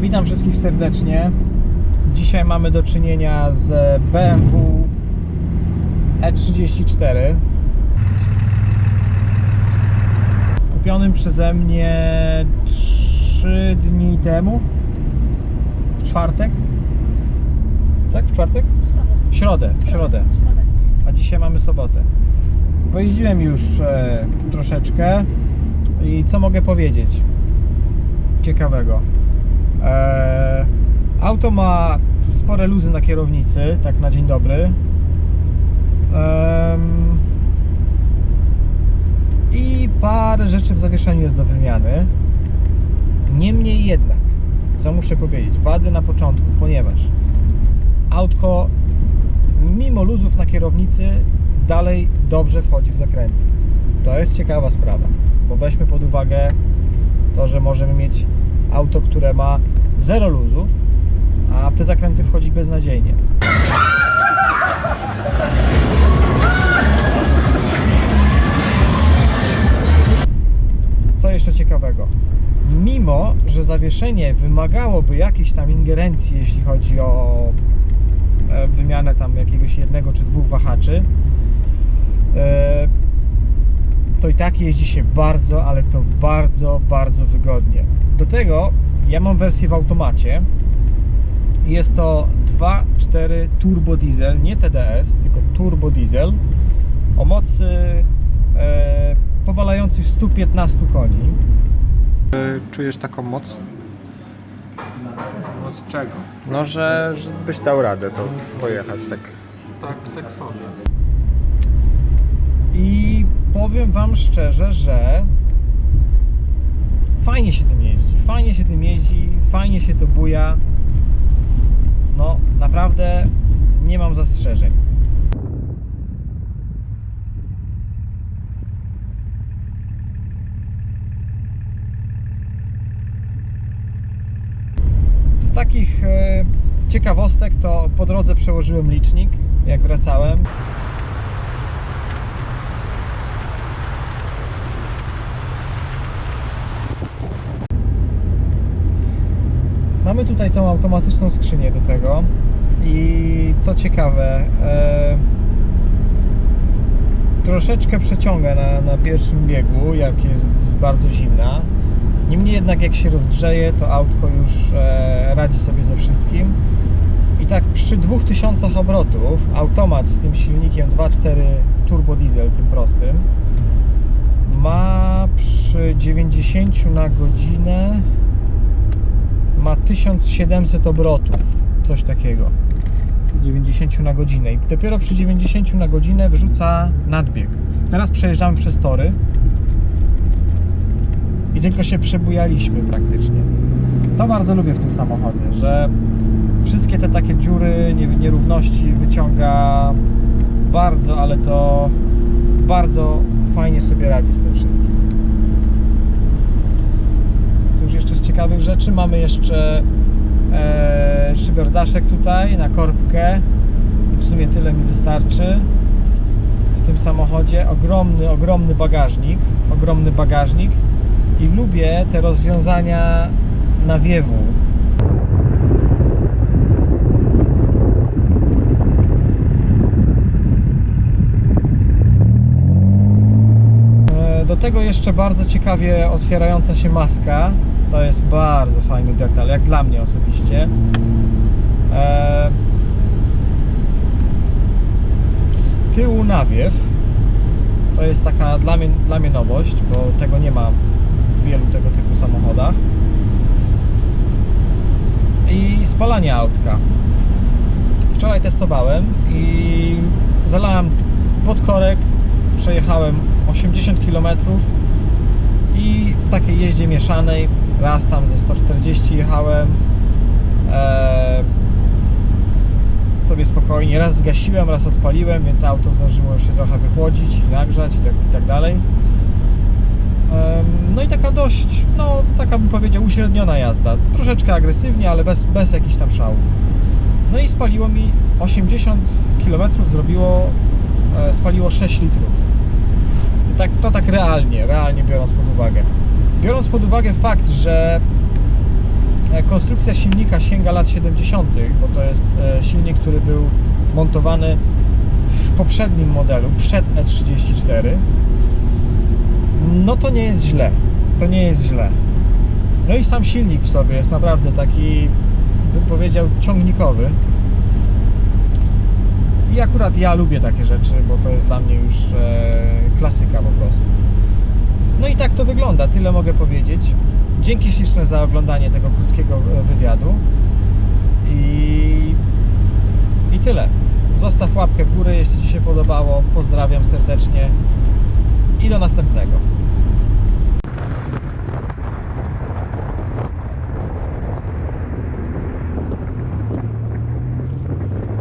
Witam wszystkich serdecznie. Dzisiaj mamy do czynienia z BMW E34 kupionym przeze mnie 3 dni temu. W czwartek? Tak? w czwartek? w środę, w środę. A dzisiaj mamy sobotę. Pojeździłem już e, troszeczkę. I co mogę powiedzieć ciekawego auto ma spore luzy na kierownicy tak na dzień dobry i parę rzeczy w zawieszeniu jest do wymiany niemniej jednak co muszę powiedzieć wady na początku ponieważ autko mimo luzów na kierownicy dalej dobrze wchodzi w zakręty. To jest ciekawa sprawa, bo weźmy pod uwagę to, że możemy mieć auto, które ma zero luzów, a w te zakręty wchodzi beznadziejnie. Co jeszcze ciekawego? Mimo, że zawieszenie wymagałoby jakiejś tam ingerencji, jeśli chodzi o e, wymianę tam jakiegoś jednego czy dwóch wahaczy, e, to i tak jeździ się bardzo, ale to bardzo, bardzo wygodnie. Do tego ja mam wersję w automacie. Jest to 2.4 turbo diesel, nie TDS, tylko turbo diesel o mocy e, powalającej 115 koni. Czujesz taką moc? Od czego? No, że, że byś dał radę to pojechać tak. Tak, tak sobie. I powiem Wam szczerze, że fajnie się tym jeździ. Fajnie się tym jeździ, fajnie się to buja. No, naprawdę nie mam zastrzeżeń. Z takich e, ciekawostek to po drodze przełożyłem licznik, jak wracałem. Mamy tutaj tą automatyczną skrzynię do tego i co ciekawe, e, troszeczkę przeciąga na, na pierwszym biegu, jak jest bardzo zimna. Niemniej jednak jak się rozgrzeje, to autko już e, radzi sobie ze wszystkim. I tak przy 2000 obrotów automat z tym silnikiem 2.4 turbo diesel, tym prostym, ma przy 90 na godzinę ma 1700 obrotów, coś takiego. 90 na godzinę i dopiero przy 90 na godzinę wyrzuca nadbieg. Teraz przejeżdżamy przez tory i tylko się przebujaliśmy praktycznie. To bardzo lubię w tym samochodzie, że wszystkie te takie dziury, nie- nierówności wyciąga bardzo, ale to bardzo fajnie sobie radzi z tym wszystkim. Ciekawych rzeczy mamy jeszcze e, szyberdaszek tutaj na korbkę. W sumie tyle mi wystarczy w tym samochodzie. Ogromny, ogromny bagażnik, ogromny bagażnik i lubię te rozwiązania nawiewu. E, Do tego jeszcze bardzo ciekawie otwierająca się maska. To jest bardzo fajny detal, jak dla mnie osobiście. E, Z tyłu nawiew. To jest taka dla mnie, dla mnie nowość, bo tego nie ma w wielu tego typu samochodach. I spalanie autka. Wczoraj testowałem i zalałem podkorek, przejechałem 80 km i w takiej jeździe mieszanej raz tam ze 140 jechałem e, sobie spokojnie, raz zgasiłem, raz odpaliłem, więc auto zdążyło się trochę wychłodzić i nagrzać i tak, i tak dalej. Em, No i taka dość, no taka bym powiedział uśredniona jazda. Troszeczkę agresywnie, ale bez, bez jakichś tam szału. No i spaliło mi 80 km zrobiło, e, spaliło 6 litrów. Tak, to tak realnie, realnie biorąc pod uwagę. Biorąc pod uwagę fakt, że E, Konstrukcja silnika sięga lat 70., bo to jest e, silnik, który był montowany w poprzednim modelu, przed E34. No to nie jest źle. To nie jest źle. No i sam silnik w sobie jest naprawdę taki, bym powiedział, ciągnikowy. I akurat ja lubię takie rzeczy, bo to jest dla mnie już e, klasyka po prostu. No i tak to wygląda, tyle mogę powiedzieć. Dzięki śliczne za oglądanie tego krótkiego e, wywiadu. I, I tyle. Zostaw łapkę w górę, jeśli Ci się podobało. Pozdrawiam serdecznie i do następnego.